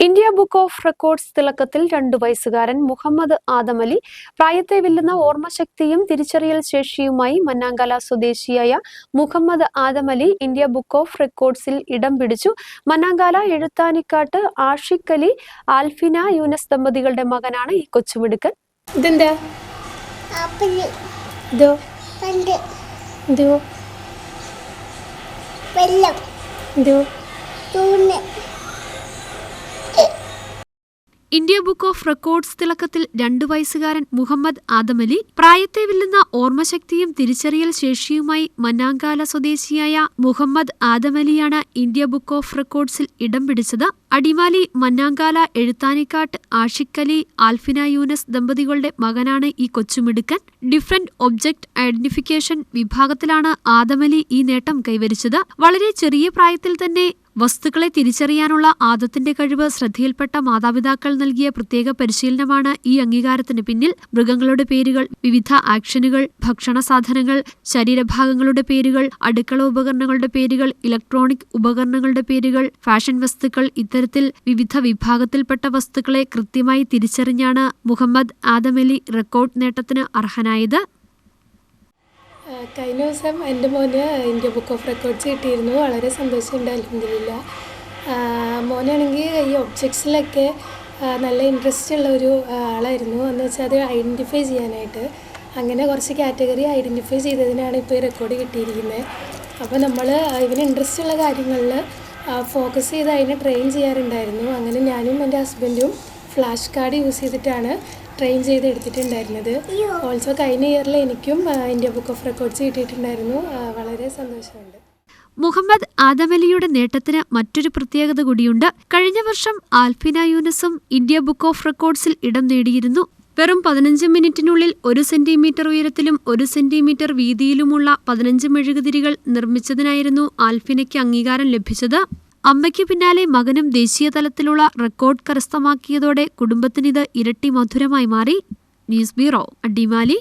India book of records തിളക്കത്തിൽ രണ്ടു വയസ്സുകാരൻ മുഹമ്മദ് ആദമലി പ്രായത്തെ വെല്ലുന്ന ഓർമ്മശക്തിയും തിരിച്ചറിയൽ ശേഷിയുമായി മന്നാങ്കല സ്വദേശിയായ Muhammad Adamali India book of റെക്കോർഡ്സിൽ ഇടം പിടിച്ചു. മന്നാങ്കാല എഴുത്താനിക്കാട്ട് ആഷിഖ് അലി ആൽഫിന യൂനസ് ദമ്പതികളുടെ മകനാണ് ഈ കൊച്ചുമിടുക്കൻ. ഇതെന്താ? വെള്ളം ഇന്ത്യ ബുക്ക് ഓഫ് റെക്കോർഡ്സ് തിളക്കത്തിൽ രണ്ടു വയസ്സുകാരൻ മുഹമ്മദ് ആദമലി പ്രായത്തെ വെല്ലുന്ന ഓർമ്മശക്തിയും തിരിച്ചറിയൽ ശേഷിയുമായി മന്നാങ്കാല സ്വദേശിയായ മുഹമ്മദ് ആദമലിയാണ് ഇന്ത്യ ബുക്ക് ഓഫ് റെക്കോർഡ്സിൽ ഇടം പിടിച്ചത്. അടിമാലി മന്നാങ്കാല എഴുത്താനിക്കാട്ട് ആഷിഖലി ആൽഫിന യൂനസ് ദമ്പതികളുടെ മകനാണ് ഈ കൊച്ചുമിടുക്കൻ. ഡിഫറന്റ് ഒബ്ജക്ട് ഐഡന്റിഫിക്കേഷൻ വിഭാഗത്തിലാണ് ആദമലി ഈ നേട്ടം കൈവരിച്ചത്. വളരെ ചെറിയ പ്രായത്തിൽ തന്നെ വസ്തുക്കളെ തിരിച്ചറിയാനുള്ള ആദത്തിന്റെ കഴിവ് ശ്രദ്ധയിൽപ്പെട്ട മാതാപിതാക്കൾ നൽകിയ പ്രത്യേക പരിശീലനമാണ് ഈ അംഗീകാരത്തിന് പിന്നിൽ. മൃഗങ്ങളുടെ പേരുകൾ വിവിധ ആക്ഷനുകൾ ഭക്ഷണ സാധനങ്ങൾ ശരീരഭാഗങ്ങളുടെ പേരുകൾ അടുക്കള ഉപകരണങ്ങളുടെ പേരുകൾ ഇലക്ട്രോണിക് ഉപകരണങ്ങളുടെ പേരുകൾ ഫാഷൻ വസ്തുക്കൾ ഇത്തരത്തിൽ വിവിധ വിഭാഗത്തിൽപ്പെട്ട വസ്തുക്കളെ കൃത്യമായി തിരിച്ചറിഞ്ഞാണ് മുഹമ്മദ് ആദമലി റെക്കോർഡ് നേട്ടത്തിന് അർഹനായത്. കഴിഞ്ഞ ദിവസം എന്റെ മോന് ഇന്ത്യ ബുക്ക് ഓഫ് റെക്കോർഡ്സ് കിട്ടിയിരുന്നു. വളരെ സന്തോഷമുണ്ട് അലഹമില്ല മോനാണെങ്കിൽ ഈ ഒബ്ജക്ട്സിലൊക്കെ നല്ല ഇൻട്രസ്റ്റ് ഉള്ള ഒരു ആളായിരുന്നു. എന്ന് വെച്ചാൽ അത് ഐഡന്റിഫൈ ചെയ്യാനായിട്ട്. അങ്ങനെ കുറച്ച് കാറ്റഗറി ഐഡന്റിഫൈ ചെയ്തതിനാണ് ഇപ്പോൾ ഈ റെക്കോർഡ് കിട്ടിയിരിക്കുന്നത് അപ്പോൾ നമ്മൾ ഇവന് ഇൻട്രസ്റ്റ് ഉള്ള കാര്യങ്ങളിൽ ഫോക്കസ് ചെയ്ത് അതിനെ ട്രെയിൻ ചെയ്യാറുണ്ടായിരുന്നു. അങ്ങനെ ഞാനും എന്റെ ഹസ്ബൻഡും ഫ്ലാഷ് കാർഡ് യൂസ് ചെയ്തിട്ടാണ് ട്രെയിൻ ചെയ്ത് എടുത്തിട്ടുണ്ടായിരുന്നത് ഓൾസോ കഴിഞ്ഞ ഇയറിൽ എനിക്കും ഇന്ത്യ ബുക്ക് ഓഫ് റെക്കോർഡ്സ് കിട്ടിയിട്ടുണ്ടായിരുന്നു. വളരെ സന്തോഷമുണ്ട്. മുഹമ്മദ് ആദമലിയുടെ നേട്ടത്തിന് മറ്റൊരു പ്രത്യേകത കൂടിയുണ്ട്. കഴിഞ്ഞ വർഷം ആൽഫിന യൂനസും ഇന്ത്യ ബുക്ക് ഓഫ് റെക്കോർഡ്സിൽ ഇടം നേടിയിരുന്നു. വെറും പതിനഞ്ച് മിനിറ്റിനുള്ളിൽ ഒരു സെന്റിമീറ്റർ ഉയരത്തിലും ഒരു സെന്റിമീറ്റർ വീതിയിലുമുള്ള പതിനഞ്ച് മെഴുകുതിരികൾ നിർമ്മിച്ചതിനായിരുന്നു ആൽഫിനയ്ക്ക് അംഗീകാരം ലഭിച്ചത്. അമ്മയ്ക്ക് പിന്നാലെ മകനും ദേശീയ തലത്തിലുള്ള റെക്കോർഡ് കരസ്ഥമാക്കിയതോടെ കുടുംബത്തിനിത് ഇരട്ടി മധുരമായി മാറി. News bureau Adimali.